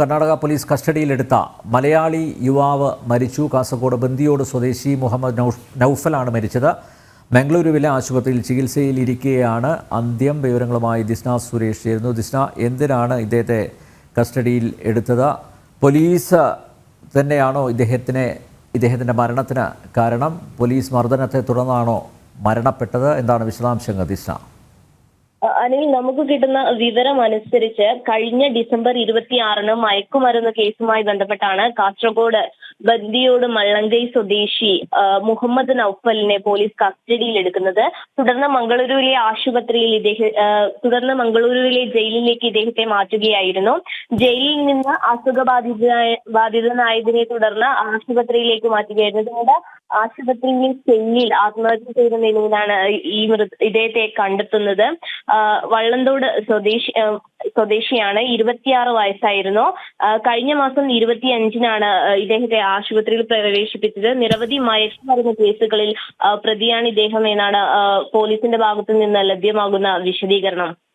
Karnataka police കസ്റ്റഡിയിലെടുത്ത മലയാളി യുവാവ് മരിച്ചു. കാസർഗോഡ് ബന്ദിയോട് സ്വദേശി മുഹമ്മദ് നൌഫലാണ് മരിച്ചത്. മംഗളൂരുവിലെ ആശുപത്രിയിൽ ചികിത്സയിലിരിക്കെയാണ് അന്ത്യം വിവരങ്ങളുമായി ദിസ്ന സുരേഷ് ചേരുന്നു. ദിസ്ന എന്തിനാണ് ഇദ്ദേഹത്തെ കസ്റ്റഡിയിൽ എടുത്തത്? പോലീസ് തന്നെയാണോ ഇദ്ദേഹത്തിനെ ഇദ്ദേഹത്തിന്റെ മരണത്തിന് കാരണം? പോലീസ് മർദ്ദനത്തെ തുടർന്നാണോ മരണപ്പെട്ടത്? എന്താണ് വിശദാംശങ്ങൾ ദിസ്ന? അനിൽ നമുക്ക് കിട്ടുന്ന വിവരം അനുസരിച്ച് കഴിഞ്ഞ ഡിസംബർ ഇരുപത്തിയാറിന് മയക്കുമരുന്ന് കേസുമായി ബന്ധപ്പെട്ടാണ് കാസർഗോഡ് ബന്ദിയോട് മള്ളങ്കൈ സ്വദേശി മുഹമ്മദ് നൌഫലിനെ പോലീസ് കസ്റ്റഡിയിൽ എടുക്കുന്നത്. തുടർന്ന് മംഗളൂരുവിലെ ആശുപത്രിയിൽ ഇദ്ദേഹം തുടർന്ന് മംഗളൂരുവിലെ ജയിലിലേക്ക് ഇദ്ദേഹത്തെ മാറ്റുകയായിരുന്നു. ജയിലിൽ നിന്ന് അസുഖബാധിതനായ ബാധിതനായതിനെ തുടർന്ന് ആശുപത്രിയിലേക്ക് മാറ്റുകയായിരുന്നു. അതുകൊണ്ട് ആശുപത്രിയിൽ സെല്ലിൽ ആത്മഹത്യ ചെയ്ത നിലയിലാണ് ഈ മൃത ഇദ്ദേഹത്തെ കണ്ടെത്തുന്നത്. വള്ളന്തോട് സ്വദേശി സ്വദേശിയാണ്. ഇരുപത്തിയാറ് വയസ്സായിരുന്നു. കഴിഞ്ഞ മാസം ഇരുപത്തി അഞ്ചിനാണ് ഇദ്ദേഹത്തെ ആശുപത്രിയിൽ പ്രവേശിപ്പിച്ചത്. നിരവധി മയക്കുമരുന്ന് കേസുകളിൽ പ്രതിയാണ് ഇദ്ദേഹം എന്നാണ് പോലീസിന്റെ ഭാഗത്തു നിന്ന് ലഭ്യമാകുന്ന വിശദീകരണം.